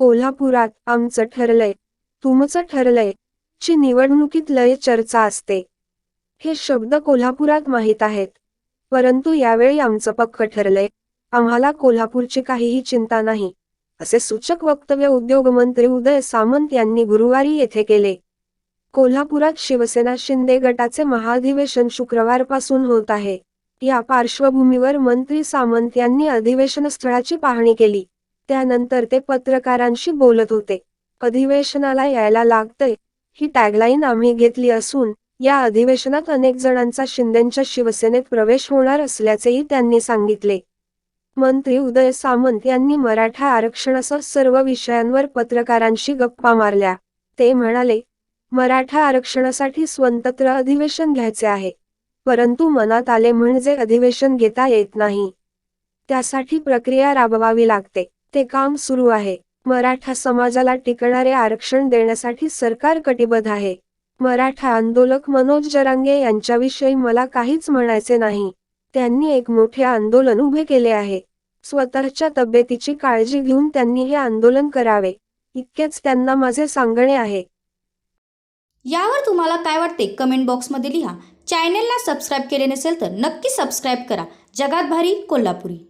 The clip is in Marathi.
कोल्हापुरात आमचं ठरलंय. तुमचं ठरलंय. ची निवडणुकीत लय चर्चा असते. हे शब्द कोल्हापुरात माहीत आहेत. परंतु यावेळी आमचं पक्क ठरलंय. आम्हाला कोल्हापूरची काहीही चिंता नाही. असे सूचक वक्तव्य उद्योगमंत्री उदय सामंत यांनी गुरुवारी येथे केले. कोल्हापुरात शिवसेना शिंदे गटाचे महाधिवेशन शुक्रवारपासून होत आहे. या पार्श्वभूमीवर मंत्री सामंत यांनी अधिवेशन स्थळाची पाहणी केली. त्यानंतर ते पत्रकारांशी बोलत होते. अधिवेशनाला यायला लागतंय ही टॅगलाईन आम्ही घेतली असून या अधिवेशनात अनेक जणांचा शिंदेच्या शिवसेनेत प्रवेश होणार असल्याचेही त्यांनी सांगितले. मंत्री उदय सामंत यांनी मराठा आरक्षणासह सर्व विषयांवर पत्रकारांशी गप्पा मारल्या. ते म्हणाले मराठा आरक्षणासाठी स्वतंत्र अधिवेशन घ्यायचे आहे परंतु मनात आले म्हणजे अधिवेशन घेता येत नाही. त्यासाठी प्रक्रिया राबवावी लागते. ते काम सुरू आहे. मराठा समाजाला टिकणारे आरक्षण देण्यासाठी सरकार कटिबद्ध आहे. मराठा आंदोलक मनोज जरांगे यांच्याविषयी मला काहीच म्हणायचे नाही. त्यांनी एक मोठे आंदोलन उभे केले आहे. स्वतःच्या तब्येतीची काळजी घेऊन त्यांनी हे आंदोलन करावे. इतकेच त्यांना माझे सांगणे आहे. यावर तुम्हाला काय वाटते? कमेंट बॉक्समध्ये लिहा. चॅनेलला सबस्क्राईब केले नसेल तर नक्की सबस्क्राईब करा. जगात भारी कोल्हापुरी.